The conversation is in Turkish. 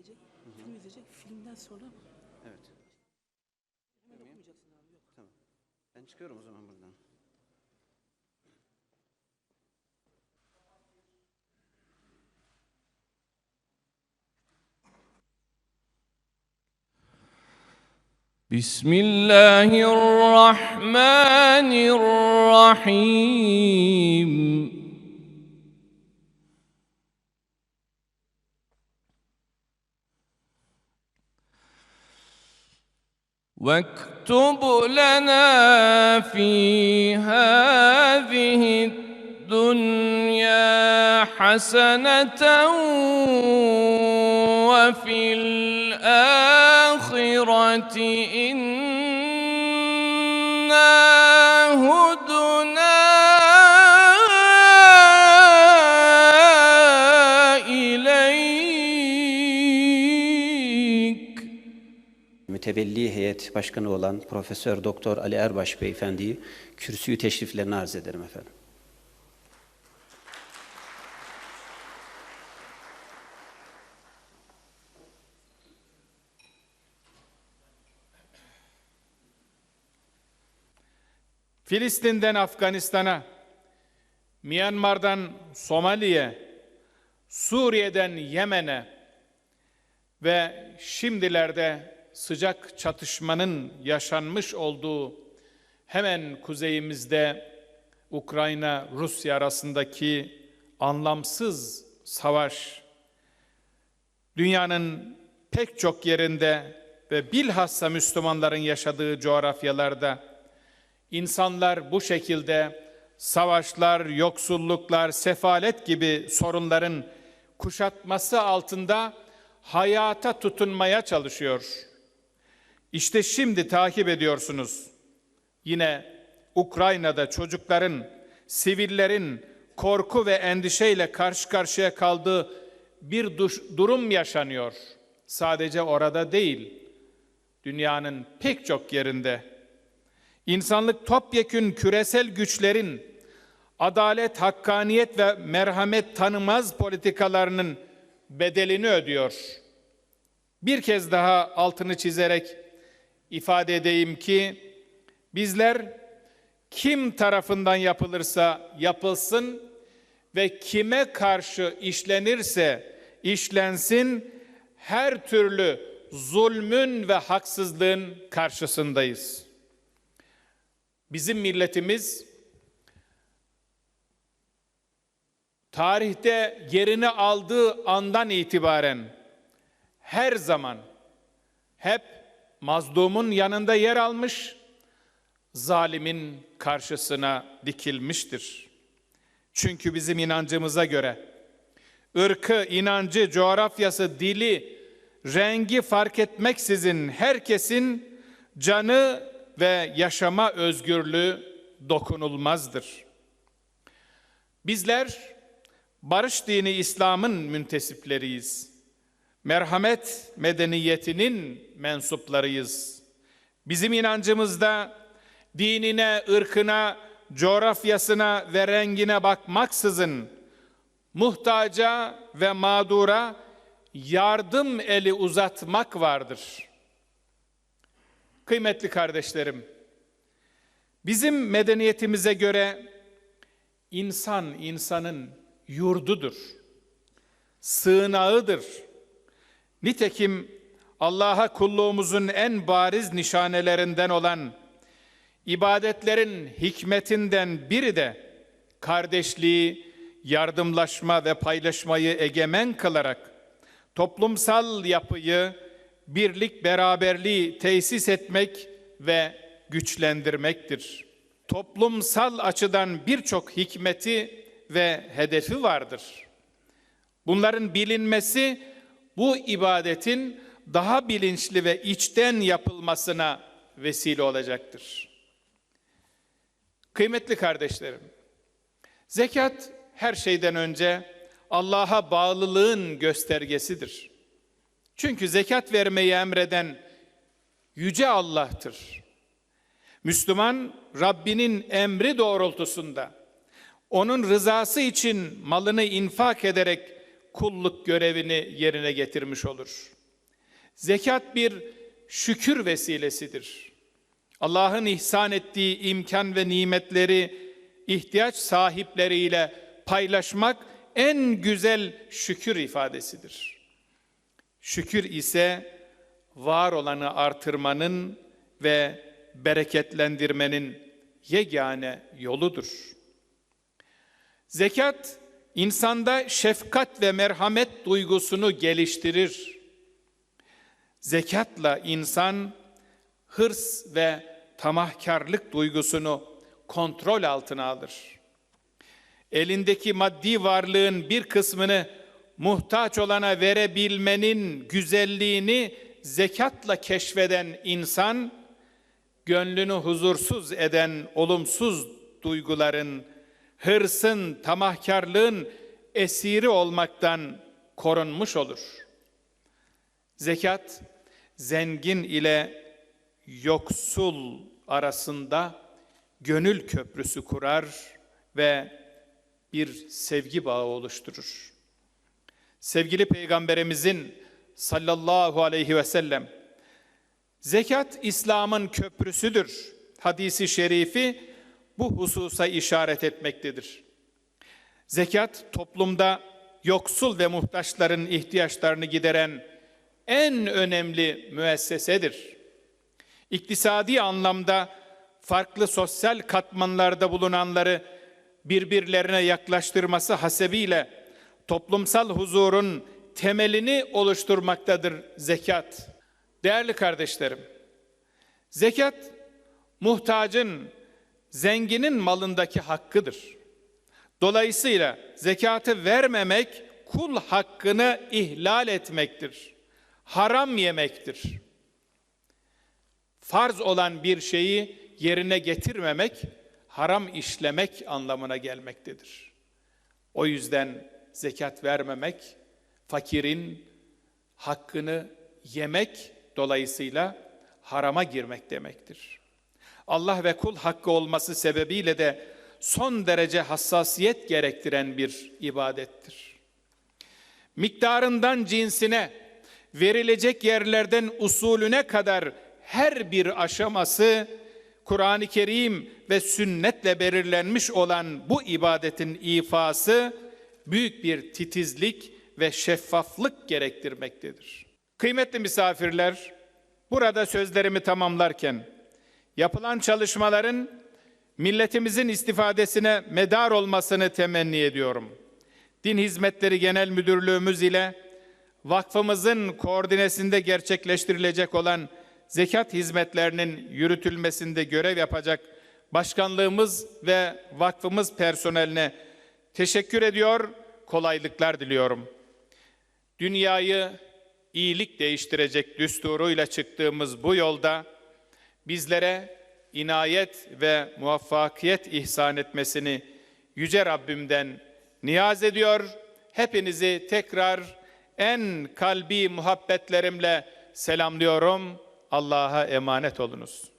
gelecek, film izleyecek, filmden sonra Evet. hemen okumayacaksın abi yok. Tamam. Ben çıkıyorum o zaman buradan. بسم الله الرحمن الرحيم واكتب لنا في هذه الدنيا حسنة وفي الآخرة إنا Mütevelli heyet başkanı olan Profesör Doktor Ali Erbaş Beyefendi'yi kürsüyü teşriflerine arz ederim efendim. Filistin'den Afganistan'a, Myanmar'dan Somali'ye, Suriye'den Yemen'e ve şimdilerde sıcak çatışmanın yaşanmış olduğu hemen kuzeyimizde Ukrayna-Rusya arasındaki anlamsız savaş, dünyanın pek çok yerinde ve bilhassa Müslümanların yaşadığı coğrafyalarda İnsanlar bu şekilde savaşlar, yoksulluklar, sefalet gibi sorunların kuşatması altında hayata tutunmaya çalışıyor. İşte şimdi takip ediyorsunuz. Yine Ukrayna'da çocukların, sivillerin korku ve endişeyle karşı karşıya kaldığı bir duş- durum yaşanıyor. Sadece orada değil, dünyanın pek çok yerinde. İnsanlık topyekün küresel güçlerin adalet, hakkaniyet ve merhamet tanımaz politikalarının bedelini ödüyor. Bir kez daha altını çizerek ifade edeyim ki bizler kim tarafından yapılırsa yapılsın ve kime karşı işlenirse işlensin her türlü zulmün ve haksızlığın karşısındayız. Bizim milletimiz tarihte yerini aldığı andan itibaren her zaman hep mazlumun yanında yer almış, zalimin karşısına dikilmiştir. Çünkü bizim inancımıza göre ırkı, inancı, coğrafyası, dili, rengi fark etmeksizin herkesin canı ve yaşama özgürlüğü dokunulmazdır. Bizler barış dini İslam'ın müntesipleriyiz. Merhamet medeniyetinin mensuplarıyız. Bizim inancımızda dinine, ırkına, coğrafyasına ve rengine bakmaksızın muhtaca ve mağdura yardım eli uzatmak vardır.'' Kıymetli kardeşlerim, bizim medeniyetimize göre insan insanın yurdudur, sığınağıdır. Nitekim Allah'a kulluğumuzun en bariz nişanelerinden olan ibadetlerin hikmetinden biri de kardeşliği, yardımlaşma ve paylaşmayı egemen kılarak toplumsal yapıyı, birlik beraberliği tesis etmek ve güçlendirmektir. Toplumsal açıdan birçok hikmeti ve hedefi vardır. Bunların bilinmesi bu ibadetin daha bilinçli ve içten yapılmasına vesile olacaktır. Kıymetli kardeşlerim, zekat her şeyden önce Allah'a bağlılığın göstergesidir. Çünkü zekat vermeyi emreden yüce Allah'tır. Müslüman Rabbinin emri doğrultusunda onun rızası için malını infak ederek kulluk görevini yerine getirmiş olur. Zekat bir şükür vesilesidir. Allah'ın ihsan ettiği imkan ve nimetleri ihtiyaç sahipleriyle paylaşmak en güzel şükür ifadesidir. Şükür ise var olanı artırmanın ve bereketlendirmenin yegane yoludur. Zekat insanda şefkat ve merhamet duygusunu geliştirir. Zekatla insan hırs ve tamahkarlık duygusunu kontrol altına alır. Elindeki maddi varlığın bir kısmını muhtaç olana verebilmenin güzelliğini zekatla keşfeden insan, gönlünü huzursuz eden olumsuz duyguların, hırsın, tamahkarlığın esiri olmaktan korunmuş olur. Zekat, zengin ile yoksul arasında gönül köprüsü kurar ve bir sevgi bağı oluşturur. Sevgili Peygamberimizin sallallahu aleyhi ve sellem zekat İslam'ın köprüsüdür. Hadisi şerifi bu hususa işaret etmektedir. Zekat toplumda yoksul ve muhtaçların ihtiyaçlarını gideren en önemli müessesedir. İktisadi anlamda farklı sosyal katmanlarda bulunanları birbirlerine yaklaştırması hasebiyle toplumsal huzurun temelini oluşturmaktadır zekat. Değerli kardeşlerim, zekat muhtacın, zenginin malındaki hakkıdır. Dolayısıyla zekatı vermemek kul hakkını ihlal etmektir. Haram yemektir. Farz olan bir şeyi yerine getirmemek, haram işlemek anlamına gelmektedir. O yüzden zekat vermemek, fakirin hakkını yemek dolayısıyla harama girmek demektir. Allah ve kul hakkı olması sebebiyle de son derece hassasiyet gerektiren bir ibadettir. Miktarından cinsine, verilecek yerlerden usulüne kadar her bir aşaması Kur'an-ı Kerim ve sünnetle belirlenmiş olan bu ibadetin ifası büyük bir titizlik ve şeffaflık gerektirmektedir. Kıymetli misafirler, burada sözlerimi tamamlarken yapılan çalışmaların milletimizin istifadesine medar olmasını temenni ediyorum. Din Hizmetleri Genel Müdürlüğümüz ile vakfımızın koordinesinde gerçekleştirilecek olan zekat hizmetlerinin yürütülmesinde görev yapacak başkanlığımız ve vakfımız personeline teşekkür ediyor, kolaylıklar diliyorum. Dünyayı iyilik değiştirecek düsturuyla çıktığımız bu yolda bizlere inayet ve muvaffakiyet ihsan etmesini yüce Rabbimden niyaz ediyor. Hepinizi tekrar en kalbi muhabbetlerimle selamlıyorum. Allah'a emanet olunuz.